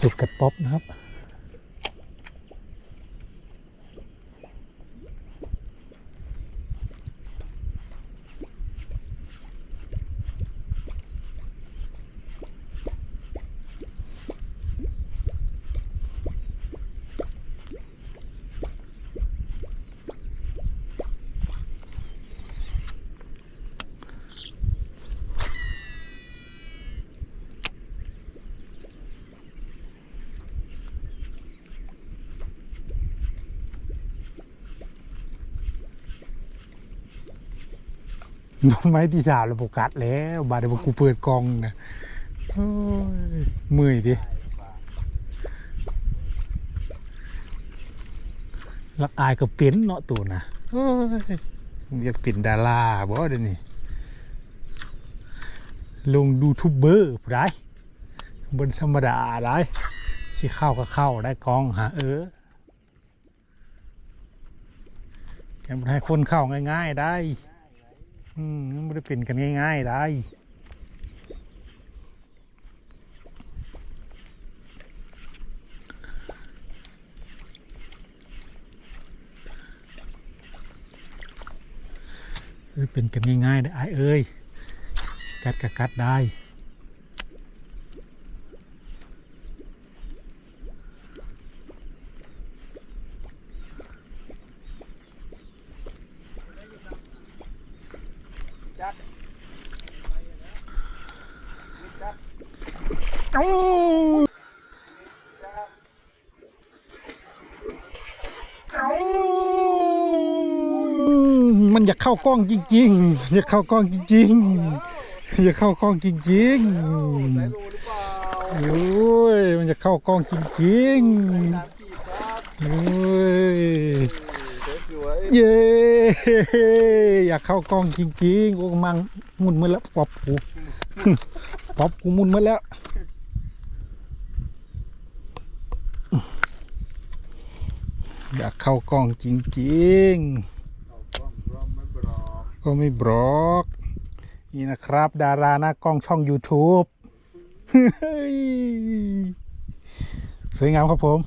สุกกับป๊อปนะครับ ไม้ที่สามระบบกัดแล้วบาดเดี๋ยวกูเปิดกองนะโอ้ยเมื่อยดิลักอายก็เป็นเนาะตัวนะโอ้ยากเป็นดาราบ่เดี๋ยวนี้ลงดูทูบเบอร์ได้บนธรรมดาได้สิเข้าก็เข้าได้กองหาเออแกมันให้คนเข้าง่าย ๆได้ อืมไม่ได้เป็นกันง่ายๆได้เป็นกันง่ายๆได้อ้เอ้ยกัดกะกัดได้ เอ้มันอยากเข้ากล้องจริงๆ อยากเข้ากล้องจริงๆ อยากเข้ากล้องจริงๆโอ้ยมันจะเข้ากล้องจริงๆโอ้ย เย้อยากเข้ากล้องจริงๆโอ้มังมุนมือแล้วปอบกูปอบกูมุนมือแล้วอยากเข้ากล้องจริงๆก็ไม่บล็อกนี่นะครับ ดาราหน้ากล้องช่อง YouTube สวยงามครับผม